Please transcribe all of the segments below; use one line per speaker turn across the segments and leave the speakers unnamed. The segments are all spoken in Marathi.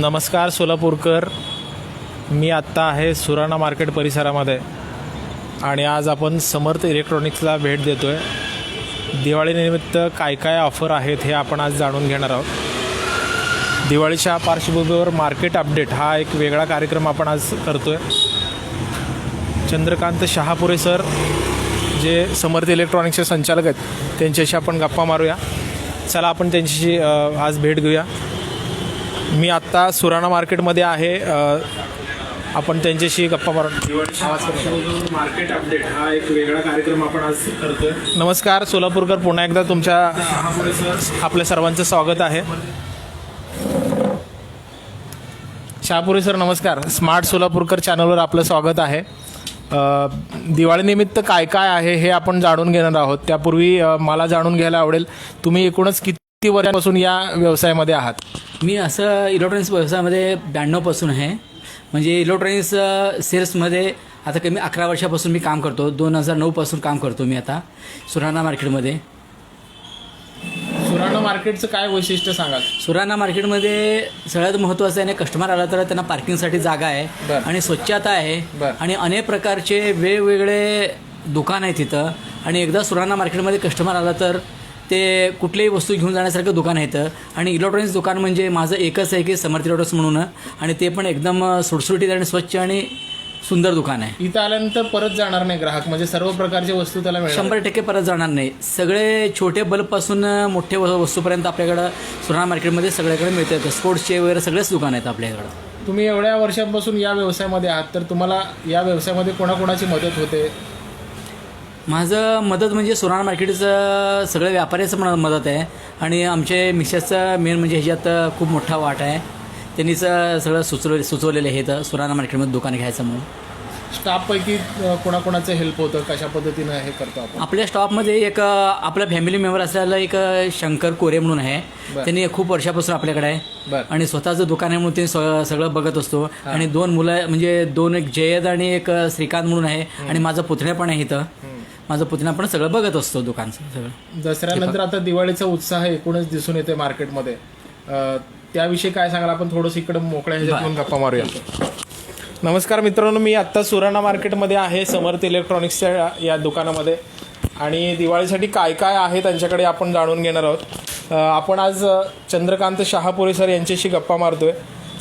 नमस्कार सोलापूरकर. मी आत्ता आहे सुराणा मार्केट परिसरामध्ये. आणि आज आपण समर्थ इलेक्ट्रॉनिक्सला भेट देतो आहे दिवाळीनिमित्त काय काय ऑफर आहेत हे आपण आज जाणून घेणार आहोत. दिवाळीच्या पार्श्वभूमीवर मार्केट अपडेट हा एक वेगळा कार्यक्रम आपण आज करतो आहे चंद्रकांत शहापुरे सर जे समर्थ इलेक्ट्रॉनिक्सचे संचालक आहेत त्यांच्याशी आपण गप्पा मारूया. चला आपण त्यांच्याशी आज भेट घेऊया. मी आत्ता सुराणा मार्केटमध्ये आहे. आपण त्यांच्याशी गप्पा मारून मार्केट अपडेट हा एक वेगळा कार्यक्रम आपण आज करतोय नमस्कार सोलापूरकर. पुन्हा एकदा तुमच्या आपल्या सर्वांचं स्वागत आहे. शहापुरी सर नमस्कार. स्मार्ट सोलापूरकर चॅनलवर आपलं स्वागत आहे. दिवाळीनिमित्त काय काय आहे हे आपण जाणून घेणार आहोत. त्यापूर्वी मला जाणून घ्यायला आवडेल. तुम्ही एकूणच किती वर्षापासून या व्यवसायामध्ये आहात?
मी असं इलेक्ट्रॉनिक्स व्यवसायामध्ये ब्याण्णवपासून आहे. म्हणजे इलेक्ट्रॉनिक्स सेल्समध्ये आता कमी अकरा वर्षापासून मी काम करतो. दोन हजार नऊपासून काम करतो मी आता सुराणा मार्केटमध्ये.
सुराणा मार्केटचं काय वैशिष्ट्य सांगाल?
सुराणा मार्केटमध्ये सगळ्यात महत्त्वाचं आहे कस्टमर आला तर त्यांना पार्किंगसाठी जागा आहे
बरं.
आणि स्वच्छता आहे
बरं.
आणि अनेक प्रकारचे वेगवेगळे दुकान आहे तिथं. आणि एकदा सुराणा मार्केटमध्ये कस्टमर आला तर ते कुठलीही वस्तू घेऊन जाण्यासारखं दुकान आहे इथं. आणि इलेक्ट्रॉनिक्स दुकान म्हणजे माझं एकच आहे की समर्थ इलेक्ट्रॉनिक्स म्हणून. आणि ते पण एकदम सुटसुटीत आणि स्वच्छ आणि सुंदर दुकान आहे.
इथं आल्यानंतर परत जाणार नाही ग्राहक. म्हणजे सर्व प्रकारची वस्तू त्याला
शंभर टक्के परत जाणार नाही. सगळे छोटे बल्बपासून मोठे वस्तूपर्यंत आपल्याकडं सुराणा मार्केटमध्ये सगळ्याकडे मिळतात स्पोर्ट्सचे वगैरे सगळेच दुकान आहेत आपल्याकडं.
तुम्ही एवढ्या वर्षांपासून या व्यवसायामध्ये आहात तर तुम्हाला या व्यवसायामध्ये कोणाकोणाची मदत होते?
माझं मदत म्हणजे सुराणा मार्केटचं सगळ्या व्यापाऱ्याचं पण मदत आहे. आणि आमचे मिसेसचं मेन म्हणजे ह्याच्यात खूप मोठा वाट आहे. त्यांनीच सगळं सुचव सुचवलेलं आहे इथं सुराणा मार्केटमध्ये दुकान घ्यायचं म्हणून.
स्टाफपैकी कोणाकोणाचं हेल्प होतं? कशा पद्धतीनं हे करतो आपण?
आपल्या स्टॉपमध्ये एक अ, आपला फॅमिली मेंबर असलेला एक शंकर कोरे म्हणून आहे.
बरं.
त्यांनी खूप वर्षापासून आपल्याकडे आहे.
बरं.
आणि स्वतःचं दुकान आहे म्हणून ते स- सगळं बघत असतो. आणि दोन मुलं म्हणजे दोन एक जयद आणि एक श्रीकांत म्हणून आहे. आणि माझा पुतण्या पण आहे इथं. माझा पुतण्या पण सगळं बघत असतो दुकान सगळं.
दसऱ्यानंतर आता दिवाळीचा उत्साह एकूणच दिसून येते मार्केटमध्ये. त्याविषयी काय सांगाल? आपण थोडंसं इकडे मोकळ्या ह्याच्यातून गप्पा मारूया. नमस्कार मित्रांनो मी आत्ता सुराणा मार्केटमध्ये आहे समर्थ इलेक्ट्रॉनिक्सच्या या दुकानामध्ये. आणि दिवाळीसाठी काय काय आहे त्यांच्याकडे आपण जाणून घेणार आहोत. आपण आज चंद्रकांत शहापुरे सर यांच्याशी गप्पा मारतोय.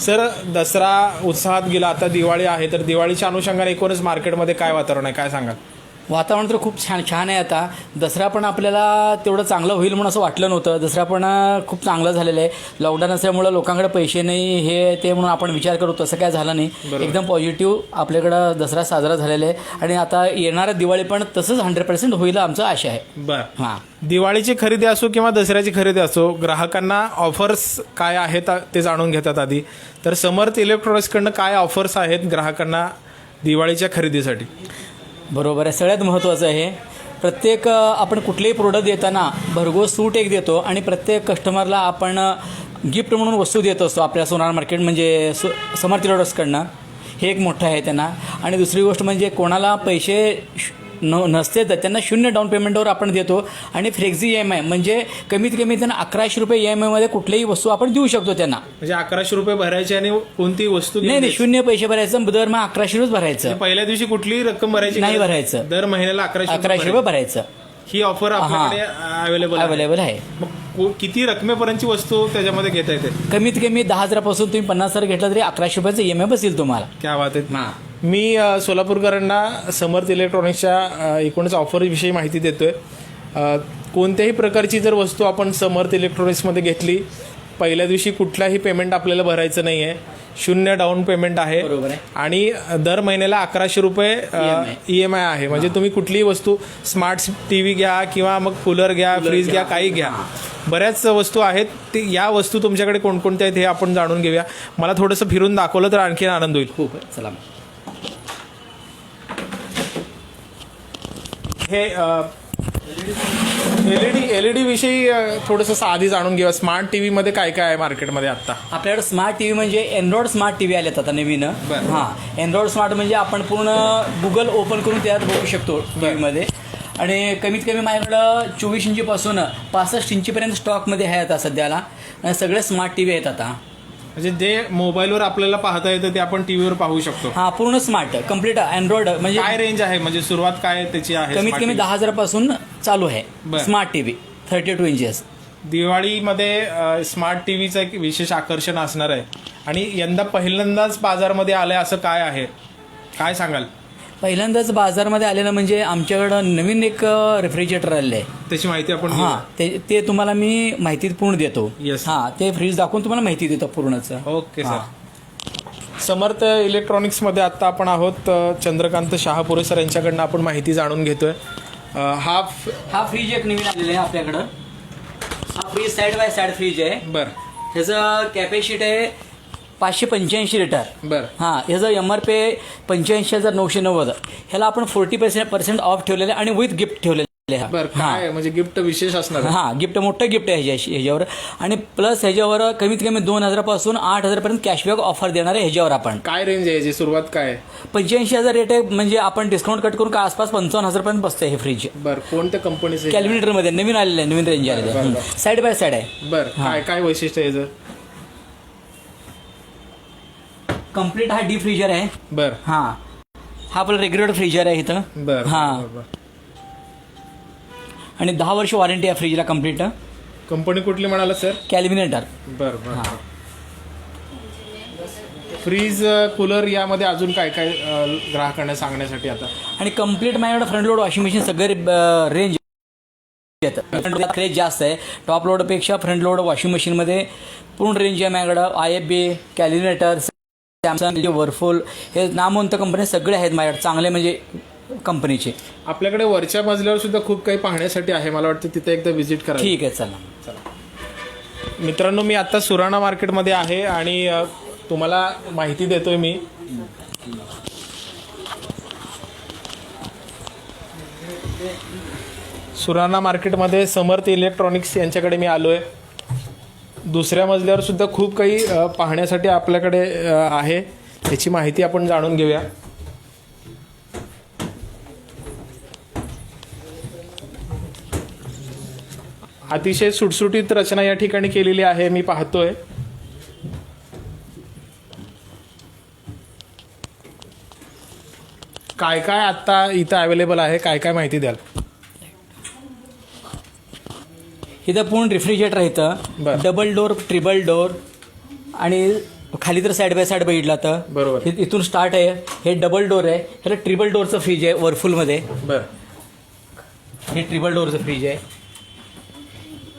सर दसरा उत्साहात गेला आता दिवाळी आहे तर दिवाळीच्या अनुषंगाने एकूणच मार्केटमध्ये काय वातावरण आहे? काय सांगाल?
वातावरण तर खूप छान छान आहे आता. दसरा पण आपल्याला तेवढं चांगलं होईल म्हणून असं वाटलं नव्हतं. दसरा पण खूप चांगलं झालेलं आहे. लॉकडाऊन असल्यामुळं लोकांकडे पैसे नाही हे ते म्हणून आपण विचार करू तसं काय झालं नाही. एकदम पॉझिटिव्ह आपल्याकडं दसरा साजरा झालेला आहे. आणि आता येणाऱ्या दिवाळी पण तसंच हंड्रेड पर्सेंट होईल आमचं आशा आहे.
बरं.
हां.
दिवाळीची खरेदी असो किंवा दसऱ्याची खरेदी असो ग्राहकांना ऑफर्स काय आहेत ते जाणून घेतात आधी. तर समर्थ इलेक्ट्रॉनिक्सकडनं काय ऑफर्स आहेत ग्राहकांना दिवाळीच्या खरेदीसाठी?
बरोबर आहे. सगळ्यात महत्त्वाचं आहे प्रत्येक आपण कुठलेही प्रोडक्ट देताना भरघोस सूट एक देतो आणि प्रत्येक कस्टमरला आपण गिफ्ट म्हणून वस्तू देत असतो आपल्या सोनार मार्केट म्हणजे सु समर्थ इलेक्ट्रॉनिक्सकडनं हे एक मोठं आहे त्यांना. आणि दुसरी गोष्ट म्हणजे कोणाला पैसे श- न नसते तर त्यांना शून्य डाऊन पेमेंटवर आपण देतो. आणि फ्लेक्झी ई एम आय म्हणजे कमीत कमी त्यांना अकराशे रुपये ई एम आयमध्ये कुठलीही वस्तू आपण देऊ शकतो त्यांना.
म्हणजे अकराशे रुपये भरायचे आणि कोणती वस्तू
नाही नाही? शून्य पैसे भरायचं दर मग अकराशे रुपये भरायचं.
पहिल्या दिवशी कुठलीही रक्कम भरायची
नाही भरायचं.
दर महिन्याला अकराशे
अकराशे रुपये भरायचं.
ही ऑफर आपल्याकडे अवेलेबल आहे.
अवेलेबल आहे.
मग को- किती रकमेपर्यंतची वस्तू त्याच्यामध्ये घेता येते?
कमीत कमी दहा हजारापासून तुम्ही पन्नास हजार घेतला तरी अकराशे रुपयाचं ई एम आय बसेल तुम्हाला.
क्या बात आहे.
हां.
मी अ, सोलापूरकरांना समर्थ इलेक्ट्रॉनिक्सच्या अ, एकूणच ऑफरविषयी माहिती देतोय. अ, कोणत्याही प्रकारची जर वस्तू आपण समर्थ इलेक्ट्रॉनिक्समध्ये घेतली पहिल्या दिवशी कुठलाही पेमेंट आपल्याला भरायचं नाही आहे शून्य डाऊन पेमेंट आहे.
बरोबर आहे.
आणि दर महिन्याला अकराशे रुपये ई एम आय आहे. म्हणजे तुम्ही कुठलीही वस्तू स्मार्ट टी व्ही घ्या किंवा मग कूलर घ्या फ्रीज घ्या काही घ्या. बऱ्याच वस्तू आहेत. ते या वस्तू तुमच्याकडे कोणकोणत्या आहेत हे आपण जाणून घेऊया. मला थोडंसं फिरून दाखवलं तर आणखी आनंद होईल.
खूप चला
हे एलईडी एलईडी विषयी थोडंसं आधी जाणून घेऊया. स्मार्ट टीव्ही मध्ये काय काय आहे मार्केटमध्ये आता
आपल्याकडे स्मार्ट टी व्ही म्हणजे अँड्रॉइड स्मार्ट टी व्ही आलेत आता नवीन. हां अँड्रॉइड स्मार्ट म्हणजे आपण पूर्ण गुगल ओपन करून त्यात बघू शकतो टी व्हीमध्ये आणि कमीत कमी माझ्याकडं चोवीस इंचीपासून पासष्ट इंचीपर्यंत स्टॉकमध्ये आहे आता सध्याला. सगळे स्मार्ट टी व्ही आहेत आता.
म्हणजे जे मोबाईलवर आपल्याला पाहता येतं ते आपण टीव्हीवर पाहू शकतो.
हा पूर्ण स्मार्ट कंप्लीट अँड्रॉइड म्हणजे
काय रेंज आहे? म्हणजे सुरुवात काय त्याची आहे
कमीत
smart
कमी
TV?
दहा हजारापासून चालू आहे. Smart TV thirty two inches
दिवाळीमध्ये स्मार्ट टीव्हीचं एक विशेष आकर्षण असणार आहे. आणि यंदा पहिल्यांदाच बाजारमध्ये आलंय असं काय आहे? काय सांगाल?
पहिल्यांदाच बाजारमध्ये आलेलं म्हणजे आमच्याकडं नवीन एक रेफ्रिजरेटर आलेलं आहे.
त्याची माहिती आपण
हा ते ते तुम्हाला मी माहिती पूर्ण देतो.
Yes.
हा ते फ्रीज दाखवून तुम्हाला माहिती देतो पूर्णच.
ओके. सर समर्थ इलेक्ट्रॉनिक्समध्ये आत्ता आपण आहोत अ, चंद्रकांत शहापुरे सर यांच्याकडनं आपण माहिती जाणून घेतोय. अ, हा फ-
हा फ्रीज एक नवीन आलेला आहे आपल्याकडं. हा fridge side by side fridge आहे.
बर.
ह्याचं कॅपॅसिटी आहे पाचशे पंच्याऐंशी लिटर.
बर.
हां ह्याचं एम आर पी पंच्याऐंशी हजार नऊशे नव्वद ह्याला आपण फोर्टी पर्सेंट पर्सेंट ऑफ ठेवलेलं आहे आणि विथ गिफ्ट ठेवलेलं.
काय म्हणजे गिफ्ट विशेष असणार. आहे?
हां गिफ्ट मोठं गिफ्ट आहे ह्याच्या ह्याच्यावर. आणि प्लस ह्याच्यावर कमीत कमी दोन हजारापासून आठ हजारपर्यंत कॅशबॅक ऑफर देणार आहे ह्याच्यावर आपण.
काय रेंज आहे याची? सुरुवात काय? आहे?
पंच्याऐंशी हजार रेट आहे म्हणजे आपण डिस्काउंट कट करून का आसपास पंचावन्न हजारपर्यंत बसतं हे फ्रीज
बर कोणत्या कंपनीचे
कॅल्क्युलेटरमध्ये नवीन आलेलं आहे नवीन रेंज आलेलं आहे. साईड बाय साईड आहे.
बर काय काय वैशिष्ट्य आहे याचं?
कंप्लीट हा डीप फ्रीजर आहे.
बर.
हां. हा आपला रेग्युलर फ्रीजर आहे इथं.
बर
हां. आणि दहा वर्ष वॉरंटी आहे फ्रीजला कंप्लीट
कंपनी कुठली म्हणाला सर?
कॅल्विनेटर
बर बर फ्रीज कूलर यामध्ये अजून काय काय अ, ग्राहकांना सांगण्यासाठी आता?
आणि कंप्लीट माझ्याकडे फ्रंट लोड वॉशिंग मशीन सगळे रेंज येतं फ्रंट क्रेज जास्त आहे. टॉप लोडपेक्षा फ्रंट लोड वॉशिंग मशीनमध्ये पूर्ण रेंज आहे माझ्याकडं. I F B Kelvinator Samsung Whirlpool हे नामवंत कंपनी सगळे आहेत माझ्याकडे चांगले म्हणजे कंपनीचे
आपल्याकडे वरच्या मजल्यावर सुद्धा खूप काही पाहण्यासाठी आहे मला वाटतं तिथे एकदा व्हिजिट करा
ठीक आहे चला.
मित्रांनो मी आता सुराणा मार्केटमध्ये आहे आणि अ, तुम्हाला माहिती देतोय मी. सुराणा मार्केटमध्ये समर्थ इलेक्ट्रॉनिक्स यांच्याकडे मी आलो आहे दुसऱ्या मजल्यावर सुद्धा खूप काही पाहण्यासाठी आपल्याकडे आहे. याची माहिती आपण जाणून घेऊया. अतिशय सुटसुटीत रचना या ठिकाणी केलेली आहे मी पाहतोय. काय काय आता इथं अवेलेबल आहे काय काय माहिती द्याल?
इथं पूर्ण रेफ्रिजरेटर
बरं.
डबल डोर ट्रिबल डोर आणि खाली तर साईड बाय साईड बघितला तर.
बरोबर.
इथून स्टार्ट आहे. हे डबल डोर आहे. ह्याला ट्रिबल डोरचं फ्रीज आहे वर्फुलमध्ये
बर.
हे ट्रिबल डोअरचं फ्रीज आहे.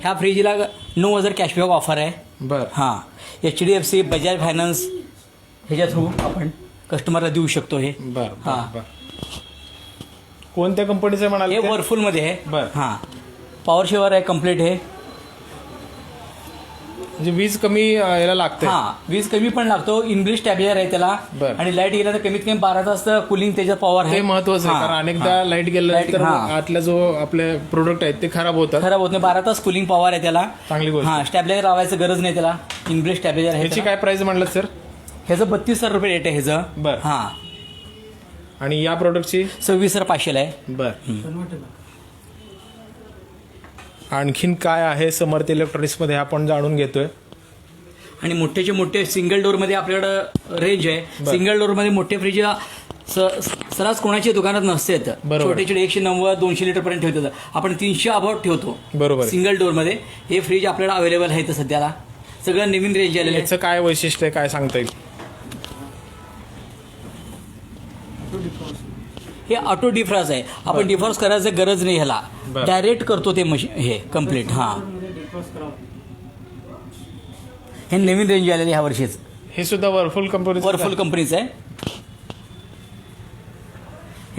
ह्या फ्रीजला नऊ हजार कॅशबॅक ऑफर आहे.
बर.
हां. H D F C Bajaj finance ह्याच्या थ्रू आपण कस्टमरला देऊ शकतो हे.
बर
हा.
बर. बर कोणत्या कंपनीचं म्हणाल
हे
ते?
वर्फुलमध्ये आहे.
बरं.
हां. पॉवर शेवर आहे कंप्लीट हे.
म्हणजे वीज कमी अ, याला लागते
हां वीज कमी पण लागतो. इंग्लिश टॅबलेर आहे त्याला.
बरं.
आणि लाइट गेला तर कमीत कमी बारा तास कुलिंग त्याच्यात पॉवर
ते
आहे.
महत्वाचं आहे
हां,
कारण अनेकदा. लाइट गेल्यानंतर
Light- हां.
आतला जो आपले प्रोडक्ट आहेत ते खराब होतात.
खराब होत नाही. बारा तास कुलिंग पॉवर आहे त्याला.
चांगली गोष्ट.
हां स्टॅबलेर लावायचं गरज नाही त्याला. इंग्लिश टॅबलेर आहे
ह्याची
त्याला.
काय प्राइस म्हणलं सर
ह्याचं बत्तीस हजार रुपये रेट आहे ह्याचं.
बरं.
हां.
आणि या प्रोडक्टची
सव्वीस हजार पाचशेला आहे.
बर. आणखीन काय आहे समर्थ इलेक्ट्रॉनिक्समध्ये आपण जाणून घेतोय.
आणि मोठेचे मोठे सिंगल डोअरमध्ये आपल्याकडं रेंज आहे. सिंगल डोअरमध्ये मोठे फ्रीज सरास कोणाच्या दुकानात नसतेत. छोटे छोटे एकशे नव्वद दोनशे लिटर पर्यंत ठेवतात. आपण तीनशे अबाउट ठेवतो.
बरोबर.
सिंगल डोअरमध्ये हे फ्रीज आपल्याला अवेलेबल आहे सध्याला. सगळं नवीन रेंज आलेलं आहे.
याचं काय वैशिष्ट्य आहे काय सांगता येईल?
हे ऑटो डिफ्रॉस आहे. आपण डिफ्रॉस करायचं गरज नाही ह्याला.
बरं.
डायरेक्ट करतो ते मशीन हे कंप्लीट हां. हे नवीन रेंज आलेली ह्या वर्षीच.
हे सुद्धा वर्फुल कंपनी
वरफुल कंपनीचं आहे.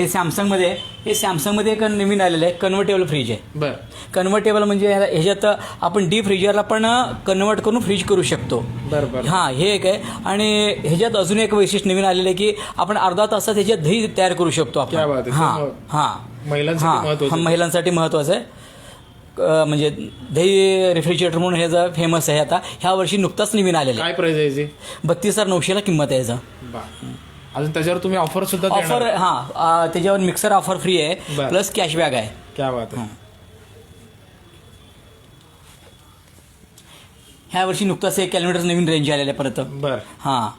हे सॅमसंगमध्ये आहे. हे सॅमसंगमध्ये एक नवीन आलेलं आहे कन्व्हर्टेबल फ्रीज आहे.
बर.
कन्व्हर्टेबल म्हणजे ह्याला- ह्याच्यात आपण डीप फ्रीजरला पण कन्वर्ट करून फ्रीज करू शकतो.
बर बर
हां हे एक आहे. आणि ह्याच्यात अजून एक वैशिष्ट्य नवीन आलेलं आहे की आपण अर्धा तासात ह्याच्यात दही तयार करू शकतो
क्या बात
आपण
आहे.
हां
मग-
हां.
महिलांसाठी
हां
महत्वाचं
हां, महिलांसाठी महत्त्वाचं आहे. अं, म्हणजे दही रेफ्रिजरेटर म्हणून ह्याचं फेमस आहे आता ह्या वर्षी नुकताच नवीन आलेलं आहे.
काय प्राइस आहे याची?
बत्तीस हजार नऊशेला किंमत आहे याचं.
बा. अजून त्याच्यावर तुम्ही ऑफर सुद्धा
ऑफर हां त्याच्यावर मिक्सर ऑफर फ्री आहे
बरं.
प्लस कॅशबॅक आहे.
क्या बात आहे.
ह्या वर्षी नुकताच एक कॅलेंडर नवीन रेंज आलेलं आहे परत.
बर.
हां.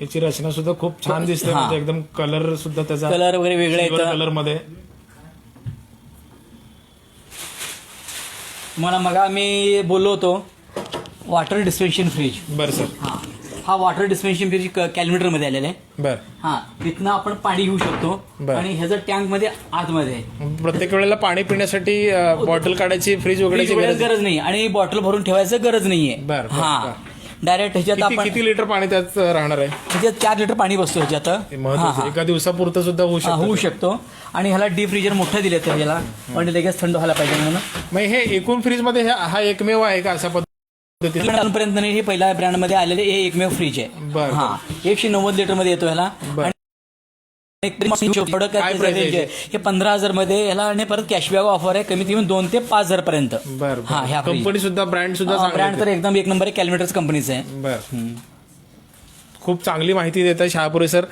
याची रचना सुद्धा खूप छान दिसते
हा.
म्हणजे एकदम कलर सुद्धा त्याचा
कलर वगैरे वेगळे आहेत
कलरमध्ये.
तुम्हाला मग आम्ही बोललो होतो वॉटर डिस्पेन्शन फ्रीज
बर सर.
हां. हा वॉटर डिस्पेन्शन फ्रीज कॅल्क्युलेटरमध्ये आलेला आहे.
बर.
हां तिथनं आपण पाणी घेऊ शकतो
बरं.
आणि ह्याचं टँकमध्ये आतमध्ये आहे.
प्रत्येक वेळेला पाणी पिण्यासाठी बॉटल काढायची फ्रीज उघडायची
फ्रीज
गरज
गरज नाही आणि बॉटल भरून ठेवायचं गरज नाहीये.
बरं, बरं,
हा. डायरेक्ट ह्याच्यात
किती
आपण
किती लिटर पाणी त्यात राहणार आहे?
ह्याच्यात चार लिटर पाणी बसतो ह्याच्यात.
हे
हा,
महत्वाचं
हा.
एका दिवसापुरतं सुद्धा होऊ
हा,
शकतं
होऊ शकतो. आणि ह्याला डीप फ्रीजर मोठं दिले तर ह्याला म्हणजे लगेच थंड व्हायला पाहिजे म्हणून.
मग हे एकूण फ्रीजमध्ये हे- हा एकमेव आहे का अशा
नाही हे पहिल्या ब्रँडमध्ये आलेले हे एकमेव फ्रीज आहे.
बरं,
हा एकशे नव्वद लिटरमध्ये येतो ह्याला. हे पंधरा हजारमध्ये ह्याला आणि परत कॅशबॅक ऑफर आहे कमीत कमी दोन ते पाच हजार पर्यंत
बर.
हा ह्या
कंपनी सुद्धा ब्रँड सुद्धा
ब्रँड तर एकदम एक नंबर कॅल्क्युलेटर्स कंपनीचं आहे.
बर. खूप चांगली माहिती देत आहे शहापुरे सर.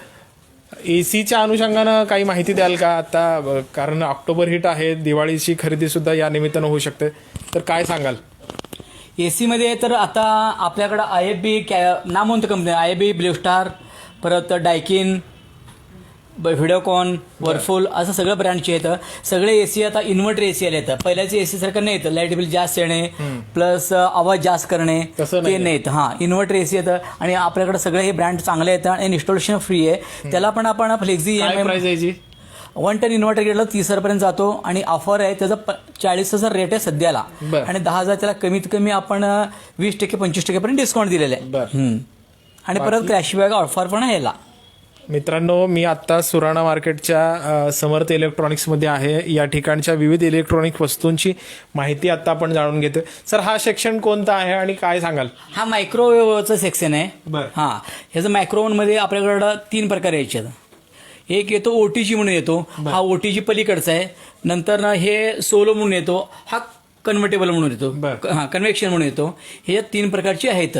एसीच्या अनुषंगानं काही माहिती द्याल का? आता कारण ऑक्टोबर हिट आहे दिवाळीची खरेदी सुद्धा या निमित्तानं होऊ शकते. तर काय सांगाल?
एसी मध्ये तर आता आपल्याकडं आय एफ बी कॅ नामवंत company I F B Bluestar परत डायकिन व्हिडिओकॉन वर्फुल असं सगळं ब्रँडचे आहेत. सगळे एसी आता इन्व्हर्टर एसी आले आहेत. पहिल्याचे एसी सारखं नाही येतं लाइट बिल जास्त येणे प्लस आवाज जास्त करणे ते
नाहीये.
नाहीत. हां इन्व्हर्टर एसी येतं आणि आपल्याकडे सगळे हे ब्रँड चांगले आहेत आणि इन्स्टॉलेशन फ्री आहे. त्याला पण आपण फ्लेक्झी वन टन इन्व्हर्टर घेतलं तीस हजारपर्यंत जातो. आणि ऑफर आहे त्याचा प- चाळीस हजार रेट आहे सध्याला. आणि दहा हजार त्याला कमीत कमी आपण वीस टक्के पंचवीस टक्केपर्यंत डिस्काउंट दिलेलं आहे. हम्म. आणि परत कॅशबॅक ऑफर पण आहे याला.
मित्रांनो मी आत्ता सुराणा मार्केटच्या अ, समर्थ इलेक्ट्रॉनिक्समध्ये आहे. या ठिकाणच्या विविध इलेक्ट्रॉनिक वस्तूंची माहिती आता आपण जाणून घेतोय. सर हा सेक्शन कोणता आहे आणि काय सांगाल?
हा मायक्रोवेव्हचं सेक्शन आहे.
बरं.
हा. ह्याचं मायक्रोवेव्हमध्ये आपल्याकडं तीन प्रकार यायचे एक येतो ओटीजी म्हणून येतो. हा ओटीजी पलीकडचा आहे. नंतर ना हे सोलो म्हणून येतो. हा कन्व्हर्टेबल म्हणून येतो. हा कन्व्हेक्शन म्हणून येतो. हे तीन प्रकारचे आहेत.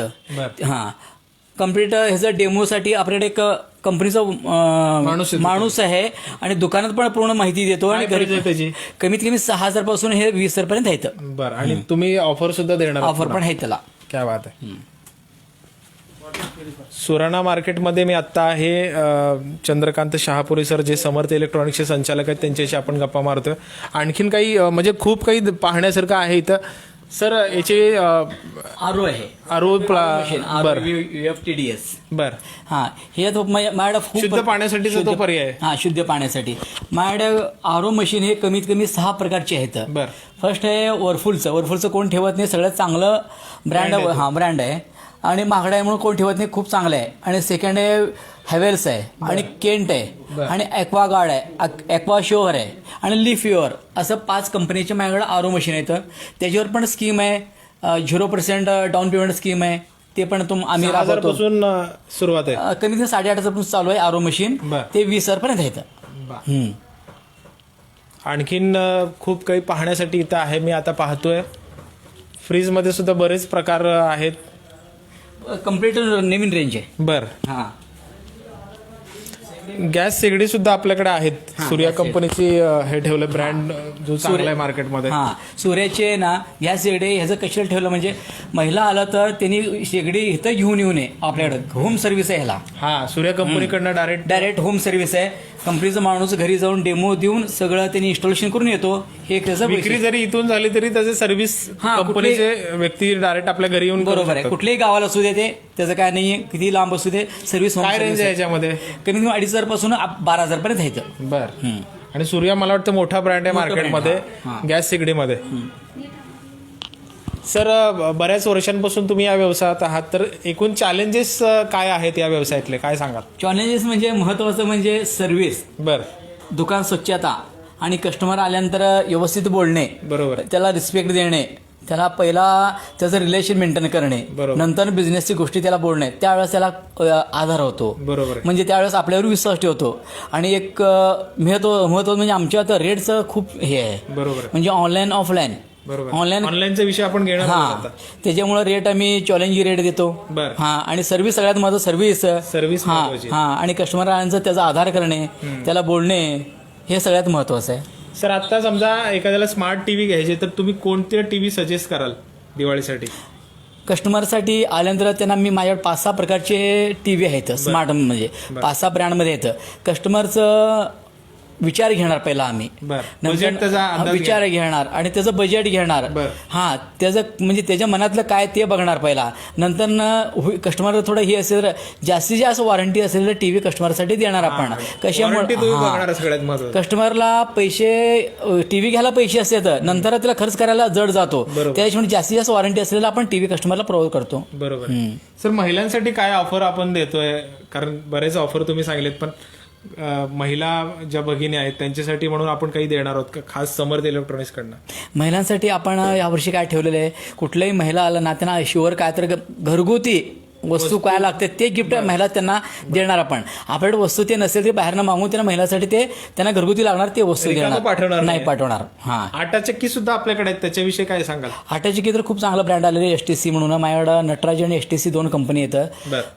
हा. कंप्लीट ह्याचं डेमोसाठी आपल्याकडे एक कंपनीचा माणूस आहे आणि दुकानात पण पूर्ण माहिती देतो आणि
त्याची?
कमीत कमी सहा हजारपासून हे वीस हजार पर्यंत आहेत.
बरं. आणि तुम्ही ऑफर सुद्धा देणार
ऑफर. पण आहे त्याला.
क्या बात आहे. सुराणा मार्केटमध्ये मी आत्ता आहे चंद्रकांत शहापुरे सर जे समर्थ इलेक्ट्रॉनिक्सचे संचालक आहेत त्यांच्याशी आपण गप्पा मारतोय. आणखीन काही म्हणजे खूप काही पाहण्यासारखं आहे इथं. सर याचे
आरो आहे.
आरो बर.
F T D S.
बर.
हा हे तो मा- माझ्याकडे खूप
शुद्ध पाण्यासाठीचा तो पर्याय.
हा शुद्ध पाण्यासाठी. माझ्याकडे आरो मशीन हे कमीत कमी सहा प्रकारचे आहेत.
बर.
फर्स्ट आहे वर्फुलचं. वर्फुलचं कोण ठेवत नाही? सगळ्यात चांगलं ब्रँड हा ब्रँड आहे. आणि महागडा आहे म्हणून कोण ठेवत नाही खूप चांगलं आहे. आणि सेकंड आहे हॅवेल्स आहे. आणि केंट आहे. आणि ॲक्वा गार्ड आहे. ॲक्वा शोअर आहे. आणि लिफ युअर असं पाच कंपनीचे माझ्याकडे आरो मशीन आहेत. त्याच्यावर पण स्कीम आहे. Zero percent down payment scheme आहे. ते पण तुम आम्ही
सहा हजार
राबवतो.
पासून अ, सुरुवात आहे.
कमी साडेआठ हजारपासून चालू आहे आरो मशीन. ते वीस हजारपर्यंत आहेत.
आणखीन खूप काही पाहण्यासाठी इथं आहे. मी आता पाहतोय. फ्रीजमध्ये सुद्धा बरेच प्रकार आहेत.
कंप्लीट नवीन रेंज आहे.
बर.
हा.
गॅस शेगडी सुद्धा आपल्याकडे आहेत. सूर्या कंपनीची अ, हे ठेवलं ब्रँड जो चांगला आहे मार्केटमध्ये
हा सूर्याचे ना गॅस शेगडी ह्याचं कशाला ठेवलं? म्हणजे महिला आलं तर त्यांनी शेगडी इथं घेऊन येऊ नये आपल्याकडे. होम सर्व्हिस आहे ह्याला.
हा सूर्या कंपनीकडनं डायरेक्ट
डायरेक्ट होम सर्व्हिस आहे. कंपनीचा माणूस घरी जाऊन डेमो देऊन सगळं त्यांनी इन्स्टॉलेशन करून येतो. हे एक त्याचं
विक्री
वैशिष्ट्य.
जरी इथून झाली तरी त्याचे सर्व्हिस
हा,
कंपनीचे व्यक्ती डायरेक्ट आपल्या घरी येऊन करू
बरोबर आहे.
शकतात.
कुठल्याही गावाला असू दे ते त्याचं काय नाहीये. किती लांब असू दे सर्व्हिस
काय रेंज आहे. याच्यामध्ये?
कमीत कमी अडीच हजारपासून बारा हजार पर्यंत आहेत
बर. आणि सूर्या मला वाटतं मोठा ब्रँड आहे
मोठा brand,
मार्केटमध्ये
हा, हा.
गॅस शेगडीमध्ये. सर अ, बऱ्याच वर्षांपासून तुम्ही या व्यवसायात आहात तर एकूण चॅलेंजेस काय आहेत या व्यवसायातले? काय सांगाल?
चॅलेंजेस म्हणजे महत्वाचं म्हणजे सर्व्हिस
बर.
दुकान स्वच्छता आणि कस्टमर आल्यानंतर व्यवस्थित बोलणे.
बरोबर.
त्याला रिस्पेक्ट देणे. त्याला पहिला त्याचं रिलेशन मेंटेन करणे. नंतर बिझनेसची गोष्टी त्याला बोलणे त्यावेळेस त्याला आधार होतो.
बरोबर.
म्हणजे त्यावेळेस आपल्यावर विश्वास ठेवतो. आणि एक महत्त्व महत्त्व म्हणजे आमच्या आता रेटचं खूप हे आहे.
बरोबर.
म्हणजे ऑनलाईन ऑफलाईन
बरोबर.
ऑनलाईन
ऑनलाईनचा विषय आपण घेणार
हा. त्याच्यामुळे रेट आम्ही चॅलेंज रेट देतो. हा आणि सर्व्हिस सगळ्यात महत्त्व सर्व्हिस
Service
हा. हा आणि कस्टमरांचं त्याचा आधार करणे त्याला बोलणे हे सगळ्यात महत्वाचं आहे.
सर आता समजा एखाद्याला स्मार्ट टीव्ही घ्यायचे तर तुम्ही कोणते टीव्ही सजेस्ट कराल दिवाळीसाठी?
कस्टमरसाठी आल्यानंतर त्यांना मी माझ्याकडे पाच सहा प्रकारचे टी व्ही आहेत स्मार्ट म्हणजे पाच सहा ब्रँडमध्ये आहेत कस्टमरचं विचार घेणार पहिला आम्ही. नंतर-
अंदाज
विचार घेणार आणि त्याचं बजेट घेणार. हा त्याचं म्हणजे त्याच्या मनातलं काय ते बघणार पहिला. नंतर कस्टमर थोडं हे असेल तर जास्तीत जास्त वॉरंटी असेल तर टी व्ही कस्टमरसाठी देणार आपण.
महत्वाचं.
कस्टमरला पैसे टी व्ही घ्यायला पैसे असते तर नंतर त्याला खर्च करायला जड जातो. त्याच्यामुळे जास्तीत जास्त वॉरंटी असलेला आपण टी व्ही कस्टमरला प्रोव्हाइड करतो.
बरोबर. सर महिलांसाठी काय ऑफर आपण देतोय? कारण बरेच ऑफर तुम्ही सांगितलेत पण महिला ज्या भगिनी आहेत त्यांच्यासाठी म्हणून आपण काही देणार आहोत का? खास समर्थ इलेक्ट्रॉनिक्स कडनं.
महिलांसाठी आपण यावर्षी काय ठेवलेलं आहे? कुठल्याही महिला आलं ना त्यांना शिवर काय तर घरगुती वस्तू काय लागते ते गिफ्ट महिला त्यांना देणार आपण. आपल्याकडे वस्तू ते नसेल ते बाहेरनं मागून त्यांना महिलासाठी ते त्यांना घरगुती लागणार ते वस्तू देणार.
पाठवणार
नाही. पाठवणार. हा.
आटा चक्की सुद्धा आपल्याकडे आहेत. त्याच्याविषयी काय सांगाल?
आटाची की तर खूप चांगला ब्रँड आलेले एस टी सी म्हणून. माझ्याकडं नटराज आणि एस टी सी दोन कंपनी येतं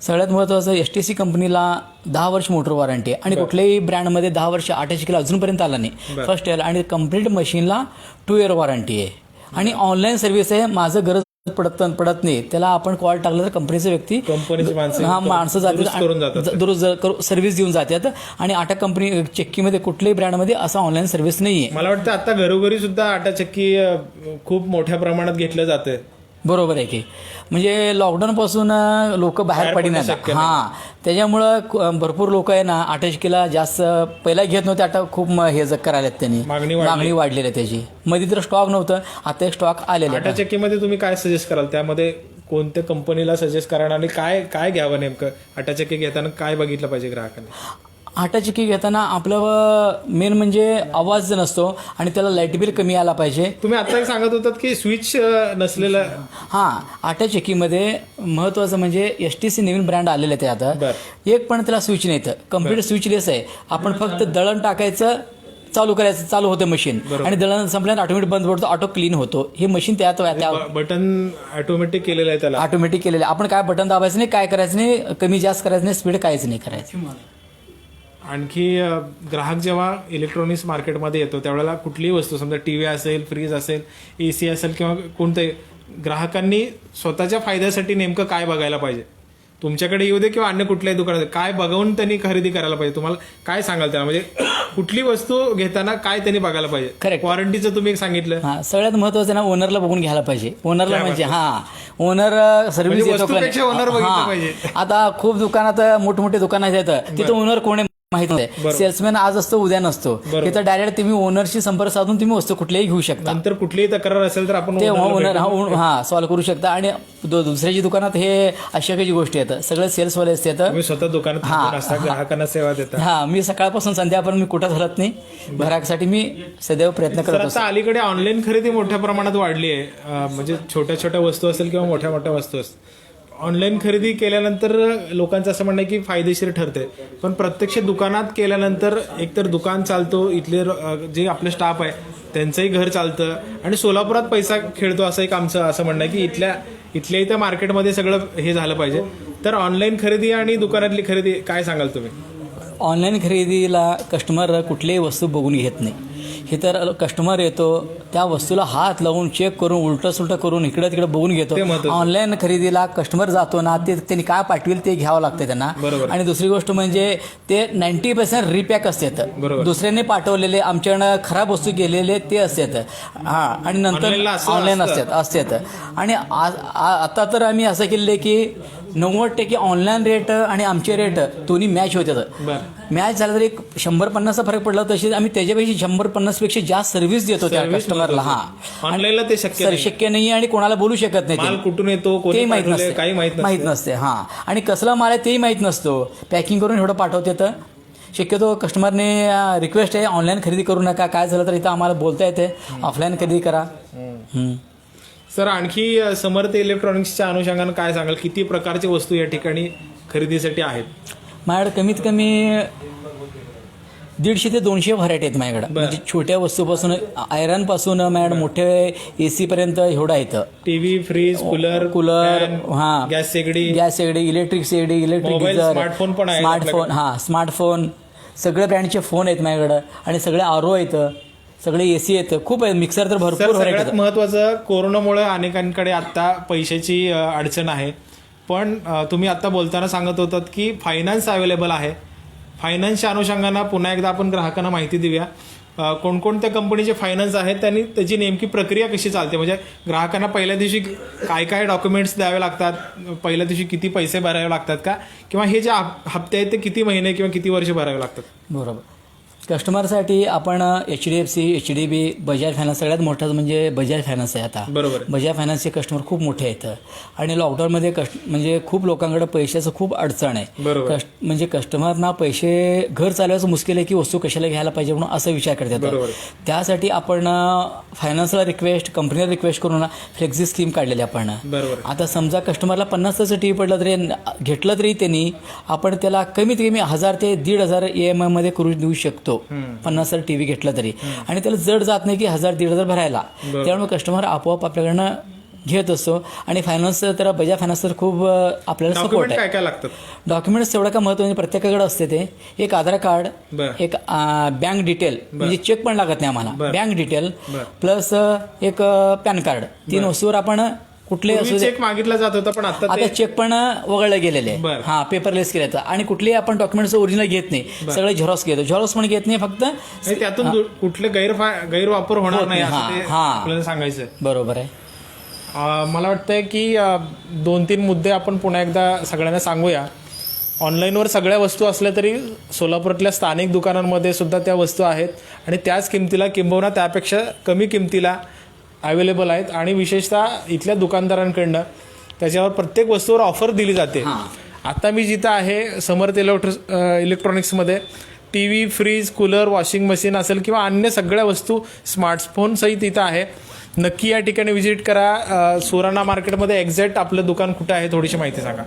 सगळ्यात महत्वाचं एस टी सी कंपनीला दहा वर्ष मोटर वॉरंटी आहे. आणि कुठल्याही ब्रँडमध्ये दहा वर्ष आठाची किलो अजूनपर्यंत आला नाही. फर्स्ट इयर आणि कंप्लीट मशीनला टू इयर वॉरंटी आहे. आणि ऑनलाईन सर्व्हिस आहे. माझं गरज पडत पडत नाही. त्याला आपण कॉल टाकला तर कंपनीचे व्यक्ती
कंपनीची माणसं
हा माणसं जातात दुरुस्त सर्व्हिस देऊन जातात. आणि आटा कंपनी चक्कीमध्ये कुठल्याही ब्रँडमध्ये असं ऑनलाईन सर्व्हिस नाही आहे
मला वाटतं आता घरोघरी सुद्धा आटा चक्की खूप मोठ्या प्रमाणात घेतलं जाते
बरोबर आहे की. म्हणजे लॉकडाऊन पासून लोक बाहेर पडणार हा. त्याच्यामुळं भरपूर लोक आहे ना आटचकीला जास्त पहिला घेत नव्हते आता खूप हे जग करायला त्यांनी.
मागणी वाढली.
मागणी वाढलेली आहे त्याची. मध्ये तर स्टॉक नव्हतं आता एक स्टॉक आलेले
आटा चक्कीमध्ये तुम्ही काय सजेस्ट कराल? त्यामध्ये कोणत्या कंपनीला सजेस्ट कराल आणि काय काय घ्यावं नेमकं? आटा चक्की घेताना काय बघितलं पाहिजे ग्राहकांनी?
आटा चिक्की घेताना आपलं मेन म्हणजे आवाज नसतो आणि त्याला लाइट बिल कमी आला पाहिजे.
तुम्ही आता सांगत होतात की स्विच नसलेलं
हां आटा चक्कीमध्ये महत्वाचं म्हणजे एस टी सी नवीन ब्रँड आलेले ते आता. एक पण त्याला स्विच नाही कंप्लीट स्विचलेस आहे. आपण फक्त दळण टाकायचं चालू करायचं चालू होतं मशीन आणि दळण संपल्यानंतर ऑटोमॅटिक बंद पडतो ऑटो क्लीन होतो. हे मशीन त्यात त्या
बटन ऑटोमॅटिक केलेलं आहे त्याला.
ऑटोमॅटिक केलेलं आहे. आपण काय बटन दाबायचं नाही काय करायचं नाही कमी जास्त करायचं नाही स्पीड काहीच नाही करायचं.
आणखी ग्राहक जेव्हा इलेक्ट्रॉनिक्स मार्केटमध्ये येतो त्यावेळेला कुठलीही वस्तू समजा टीव्ही असेल फ्रीज असेल ए सी असेल किंवा कोणते ग्राहकांनी स्वतःच्या फायद्यासाठी नेमकं काय बघायला पाहिजे? तुमच्याकडे येऊ दे किंवा अन्य कुठल्याही दुकानात काय बघून त्यांनी खरेदी करायला पाहिजे? तुम्हाला काय सांगाल त्याला? म्हणजे कुठली वस्तू घेताना काय त्यांनी बघायला पाहिजे?
Correct.
वॉरंटीचं तुम्ही एक सांगितलं.
हा सगळ्यात महत्वाचं ना ओनरला बघून घ्यायला पाहिजे. ओनरला म्हणजे हा ओनर सर्व्हिस
वस्तूपेक्षा
नाही?
बघितलं. पाहिजे.
आता खूप दुकानात मोठमोठे दुकानात येतं तिथं ओनर कोण आहे? माहीत नाही. सेल्समॅन आज असतो उद्या नसतो. तिथं डायरेक्ट तुम्ही ओनरशी संपर्क साधून तुम्ही वस्तू कुठल्याही घेऊ शकता.
नंतर कुठलीही तक्रार असेल तर आपण
ते ओनर हा सॉल्व्ह करू शकता. आणि दु- दुसऱ्याची दुकानात हे अशा काही गोष्टी येतात सगळे सेल्सवाले असतात
तुम्ही स्वतः दुकानात असता ग्राहकांना सेवा देता.
हा मी सकाळपासून संध्यापर्यंत मी कुठंच हलत नाही. घरासाठी मी सदैव प्रयत्न करत असतो.
अलीकडे ऑनलाईन खरेदी मोठ्या प्रमाणात वाढली आहे. म्हणजे छोट्या छोट्या वस्तू असेल किंवा मोठ्या मोठ्या वस्तू असतील ऑनलाईन खरेदी केल्यानंतर लोकांचं असं म्हणणं आहे की फायदेशीर ठरते. पण प्रत्यक्ष दुकानात केल्यानंतर एकतर दुकान चालतो इथले जे आपले स्टाफ आहे त्यांचंही घर चालतं. आणि सोलापुरात पैसा खेळतो असं एक आमचं असं म्हणणं आहे की इथल्या इथल्या इथं मार्केटमध्ये सगळं हे झालं पाहिजे. तर ऑनलाईन खरेदी आणि दुकानातली खरेदी काय सांगाल तुम्ही?
ऑनलाईन खरेदीला कस्टमर कुठलीही वस्तू बघून घेत नाही. हे तर कस्टमर येतो त्या वस्तूला हात लावून चेक करून उलटं सुलटं करून इकडं तिकडं बघून घेतो. ऑनलाईन खरेदीला कस्टमर जातो ना ते त्यांनी काय पाठवेल ते घ्यावं लागतं त्यांना. आणि दुसरी गोष्ट म्हणजे ते नाईन्टी पर्सेंट रिपॅक असतात. दुसऱ्यांनी पाठवलेले आमच्याकडनं खराब वस्तू गेलेले ते असतात हा आणि नंतर ऑनलाईन
असतं.
असतात असतात आणि आता तर आम्ही असं केलेलं आहे की नव्वद टक्के ऑनलाईन रेट आणि आमचे रेट दोन्ही मॅच होतात मॅच झाला तर एक शंभर पन्नासचा फरक पडला तशी आम्ही त्याच्यापेक्षा शंभर पन्नासपेक्षा जास्त सर्व्हिस देतो त्या
Service
कस्टमरला हा.
ऑनलाईनला ते शक्य
सर
नाही
शक्य नाही आणि कोणाला बोलू शकत नाही
माल
ते.
कुठून येतो
ते माहीत
पाठवलंय,
नसते.
काही माहीत
माहीत
नसते
नसते हा. आणि कसला माल आहे तेही माहीत नसतो. पॅकिंग करून एवढं पाठवते तर. शक्यतो कस्टमरने रिक्वेस्ट आहे ऑनलाईन खरेदी करू नका. काय झालं तर इथं आम्हाला बोलता येते. ऑफलाईन खरेदी करा. हम्म.
सर आणखी अ, समर्थ इलेक्ट्रॉनिक्सच्या अनुषंगानं काय सांगाल? किती प्रकारची वस्तू या ठिकाणी खरेदीसाठी आहेत?
माझ्याकडे कमीत कमी दीडशे ते दोनशे व्हरायटी आहेत माझ्याकडे. म्हणजे छोट्या वस्तूपासून आयरनपासून माझ्याकडे मोठे एसी पर्यंत एवढं येतं
टीव्ही फ्रीज कूलर
कूलर हा.
गॅस शेगडी.
गॅस शेगडी इलेक्ट्रिक शेगडी इलेक्ट्रिक
smartphone पण आहेत
स्मार्टफोन हा स्मार्टफोन सगळे ब्रँडचे फोन आहेत माझ्याकडं आणि सगळे आरो आहेत सगळे ए सी आहेत खूप आहे मिक्सर तर भरपूर
महत्वाचं कोरोनामुळे अनेकांकडे आता पैशाची अडचण आहे. पण तुम्ही आत्ता बोलताना सांगत होतात की फायनान्स अवेलेबल आहे. फायनान्सच्या अनुषंगानं पुन्हा एकदा आपण ग्राहकांना माहिती देऊया. कोणकोणत्या कंपनीचे फायनान्स आहेत त्यांनी त्याची नेमकी प्रक्रिया कशी चालते? म्हणजे ग्राहकांना पहिल्या दिवशी काय काय डॉक्युमेंट्स द्यावे लागतात? पहिल्या दिवशी किती पैसे भरावे लागतात का? किंवा हे जे हप्ते आहेत ते किती महिने किंवा किती वर्ष भरावे लागतात?
बरोबर. कस्टमरसाठी आपण H D F C H D B Bajaj finance सगळ्यात मोठा म्हणजे बजाज फायनान्स आहे आता.
बरोबर.
बजाज फायनान्सचे कस्टमर खूप मोठे आहेत. आणि लॉकडाऊनमध्ये कस्ट म्हणजे खूप लोकांकडे पैशाचं खूप अडचण आहे.
बरोबर.
कस्ट म्हणजे कस्टमरना पैसे घर चालवायचं मुश्किल आहे की वस्तू कशाला घ्यायला पाहिजे म्हणून असा विचार करतात.
बरोबर.
त्यासाठी आपण फायनान्सला रिक्वेस्ट कंपनीला रिक्वेस्ट करून फ्लेक्झी स्कीम काढलेली आपण.
बरोबर
आता समजा कस्टमरला पन्नास तास टी व्ही पडलं तरी घेतलं तरी त्यांनी आपण त्याला कमीत कमी हजार ते दीड हजार ई एम आयमध्ये करू देऊ शकतो. पन्नास टी व्ही घेतला तरी. आणि त्याला जड जात नाही की हजार दीड हजार भरायला. त्यामुळे कस्टमर आपोआप आपल्याकडनं घेत असतो. आणि फायनान्स तर बजाज फायनान्स तर खूप आपल्याला सपोर्ट
डॉक्युमेंट
आहे.
काय काय लागतात?
डॉक्युमेंट्स तेवढं का महत्त्वाचे प्रत्येकाकडे असते ते. एक आधार कार्ड. एक बँक डिटेल म्हणजे चेक पण लागत नाही आम्हाला. Bank detail. प्लस एक पॅन कार्ड तीन वस्तूवर आपण कुठले असू दे
चेक मागितला जात होता पण आता
आता चेक पण वगळले गेलेले आहे.
बरं.
हा पेपरलेस केले तर आणि कुठलेही आपण डॉक्युमेंट्स ओरिजिनल घेत नाही सगळे झेरॉक्स घेतो झेरॉक्स पण घेत नाही फक्त
त्यातून कुठले गैरफा गैरवापर होणार
होत
नाही
नाही.
असं ते
हा, हा.
आपल्याला सांगायचं.
बरोबर आहे
अं, मला वाटतंय की अं, दोन तीन मुद्दे आपण पुन्हा एकदा सगळ्यांना सांगूया ऑनलाईनवर सगळ्या वस्तू असल्या तरी सोलापुरातल्या स्थानिक दुकानांमध्ये सुद्धा त्या वस्तू आहेत आणि त्याच किमतीला किंबहुना त्यापेक्षा कमी किमतीला अवेलेबल आहेत आणि विशेषतः इथल्या दुकानदारांकडनं त्याच्यावर प्रत्येक वस्तूवर ऑफर दिली जाते. आता मी जिथं आहे Samarth electro इलेक्ट्रॉनिक्समध्ये T V fridge cooler washing machine असेल किंवा अन्य सगळ्या वस्तू स्मार्टफोन सहित इथं आहे. नक्की या ठिकाणी व्हिजिट करा. सुराणा मार्केटमध्ये एक्झॅक्ट आपलं दुकान कुठं आहे थोडीशी माहिती सांगा.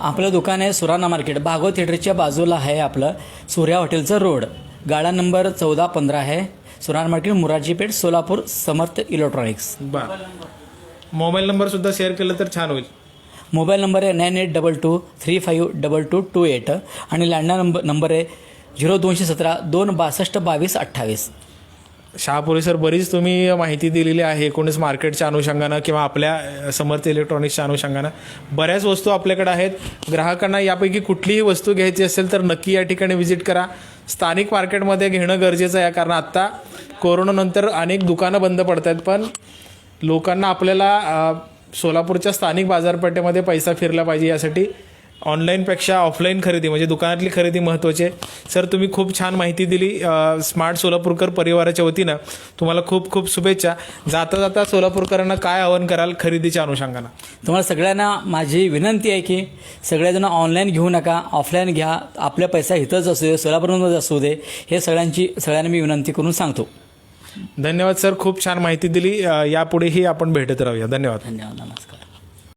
आपलं दुकान आहे सुराणा मार्केट भागवत थिएटरच्या बाजूला आहे आपलं सूर्या हॉटेलचं रोड गाडा नंबर चौदा पंधरा आहे. सुराणा मार्केट मुरारजी पेठ सोलापूर समर्थ इलेक्ट्रॉनिक्स
बर. मोबाईल नंबर सुद्धा शेअर केलं तर छान होईल.
मोबाईल नंबर आहे nine eight double two three five double two two eight आणि लँडलाईन नंबर नंबर आहे झिरो दोनशे सतरा दोन बासष्ट बावीस अठ्ठावीस.
शहापुरी सर बरीच तुम्ही माहिती दिलेली आहे एकूणच मार्केटच्या अनुषंगानं किंवा आपल्या समर्थ इलेक्ट्रॉनिक्सच्या अनुषंगानं. बऱ्याच वस्तू आपल्याकडे आहेत. ग्राहकांना यापैकी कुठलीही वस्तू घ्यायची असेल तर नक्की या ठिकाणी व्हिजिट करा. स्थानिक मार्केटमध्ये घेणं गरजेचं आहे कारण आत्ता कोरोनानंतर अनेक दुकानं बंद पडत आहेत पण लोकांना आपल्याला सोलापूरच्या स्थानिक बाजारपेठेमध्ये पैसा फिरला पाहिजे यासाठी ऑनलाईनपेक्षा ऑफलाईन खरेदी म्हणजे दुकानातली खरेदी महत्त्वाची आहे. सर तुम्ही खूप छान माहिती दिली स्मार्ट सोलापूरकर परिवाराच्या वतीनं. तुम्हाला खूप खूप शुभेच्छा. जाता जाता सोलापूरकरांना काय आवाहन कराल खरेदीच्या अनुषंगानं?
तुम्हाला सगळ्यांना माझी विनंती आहे की सगळेजण ऑनलाईन घेऊ नका ऑफलाईन घ्या. आपल्या पैसा इथंच असू दे सोलापूरमध्ये असू दे. हे सगळ्यांची सगळ्यांना मी विनंती करून सांगतो.
धन्यवाद सर खूप छान माहिती दिली. यापुढेही आपण भेटत राहूया. धन्यवाद.
धन्यवाद नमस्कार.